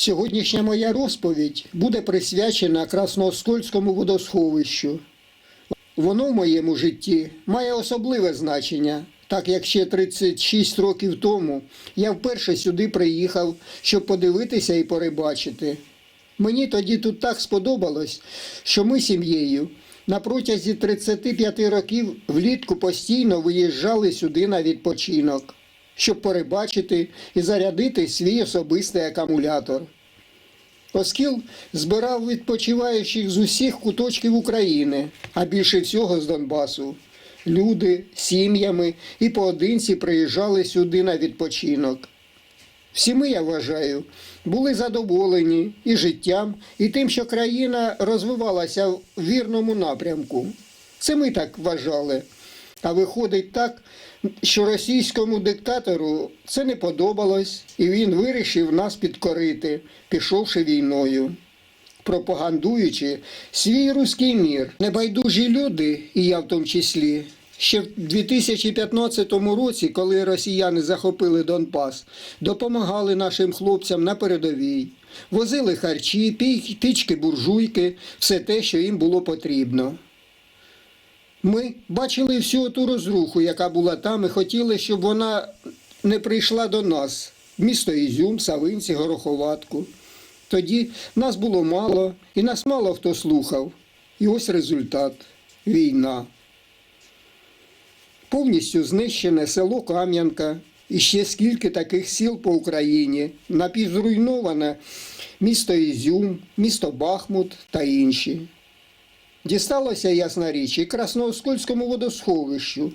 Сьогоднішня моя розповідь буде присвячена Красноскольському водосховищу. Воно в моєму житті має особливе значення, так як ще 36 років тому я вперше сюди приїхав, щоб подивитися і перебачити. Мені тоді тут так сподобалось, що ми сім'єю на протязі 35 років влітку постійно виїжджали сюди на відпочинок, щоб перебачити і зарядити свій особистий акумулятор. Оскіл збирав відпочиваючих з усіх куточків України, а більше всього з Донбасу. Люди сім'ями і поодинці приїжджали сюди на відпочинок. Всі ми, я вважаю, були задоволені і життям, і тим, що країна розвивалася в вірному напрямку. Це ми так вважали. А виходить так, що російському диктатору це не подобалось, і він вирішив нас підкорити, пішовши війною. Пропагандуючи свій руський мір, небайдужі люди, і я в тому числі, ще в 2015 році, коли росіяни захопили Донбас, допомагали нашим хлопцям на передовій, возили харчі, пічки, буржуйки, все те, що їм було потрібно. Ми бачили всю ту розруху, яка була там, і хотіли, щоб вона не прийшла до нас. Місто Ізюм, Савинці, Гороховатку. Тоді нас було мало, і нас мало хто слухав. І ось результат війна. Повністю знищене село Кам'янка і ще скільки таких сіл по Україні, напівзруйноване місто Ізюм, місто Бахмут та інші. Дісталося, ясна річ, і Красноскольському водосховищу.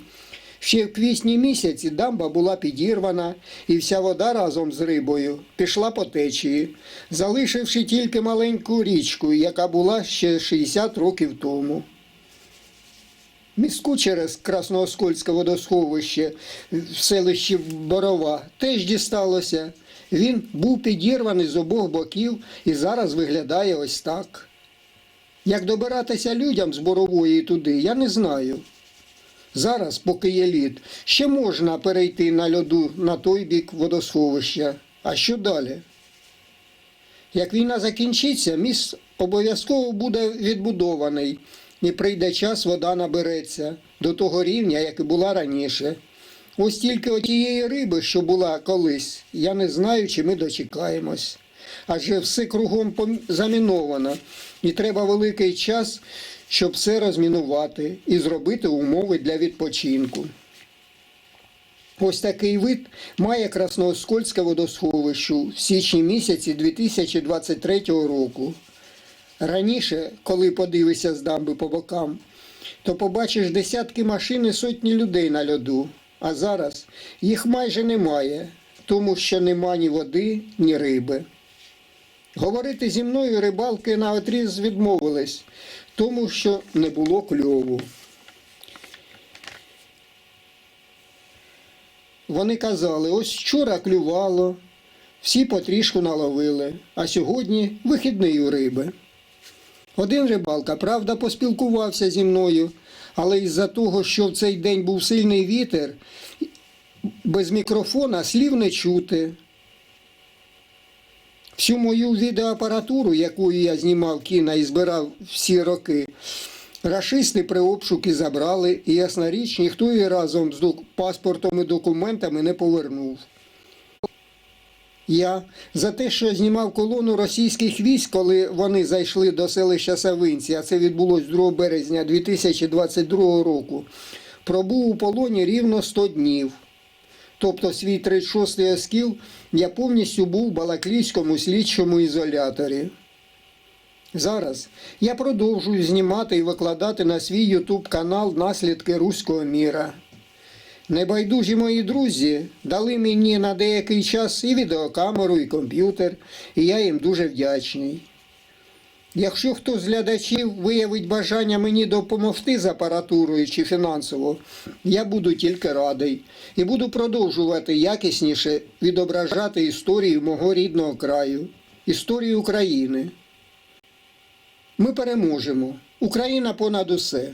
Ще в квітні місяці дамба була підірвана, і вся вода разом з рибою пішла по течії, залишивши тільки маленьку річку, яка була ще 60 років тому. Містку через Красноскольське водосховище в селищі Борова теж дісталося. Він був підірваний з обох боків і зараз виглядає ось так. Як добиратися людям з Борової туди, я не знаю. Зараз, поки є лід, ще можна перейти на льоду на той бік водосховища. А що далі? Як війна закінчиться, міст обов'язково буде відбудований, і прийде час, вода набереться до того рівня, як і була раніше. Ось тільки отієї риби, що була колись, я не знаю, чи ми дочекаємось. Адже все кругом заміновано, і треба великий час, щоб все розмінувати і зробити умови для відпочинку. Ось такий вид має Красноскольське водосховище в січні місяці 2023 року. Раніше, коли подивишся з дамби по бокам, то побачиш десятки машин і сотні людей на льоду. А зараз їх майже немає, тому що нема ні води, ні риби. Говорити зі мною рибалки на отріз відмовились, тому що не було кльову. Вони казали, ось вчора клювало, всі потрішку наловили, а сьогодні вихідний у риби. Один рибалка, правда, поспілкувався зі мною, але із-за того, що в цей день був сильний вітер, без мікрофона слів не чути. Всю мою відеоапаратуру, яку я знімав кіно і збирав всі роки, рашисти при обшуки забрали, і ясна річ, ніхто її разом з паспортом і документами не повернув. Я за те, що знімав колону російських військ, коли вони зайшли до селища Савинці, а це відбулось 2 березня 2022 року, пробув у полоні рівно 100 днів. Тобто свій 36-й оскіл я повністю був в Балаклійському слідчому ізоляторі. Зараз я продовжую знімати і викладати на свій ютуб канал наслідки руського міра. Небайдужі мої друзі дали мені на деякий час і відеокамеру, і комп'ютер, і я їм дуже вдячний. Якщо хто з глядачів виявить бажання мені допомогти з апаратурою чи фінансово, я буду тільки радий і буду продовжувати якісніше відображати історію мого рідного краю, історію України. Ми переможемо. Україна понад усе.